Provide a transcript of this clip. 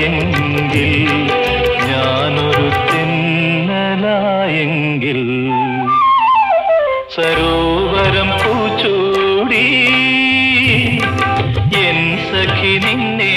തെന്നലായെങ്കിൽ ഞാനൊരു തെന്നലായെങ്കിൽ സരോവരം പൂച്ചൂടി എൻ സഖി നിന്നെ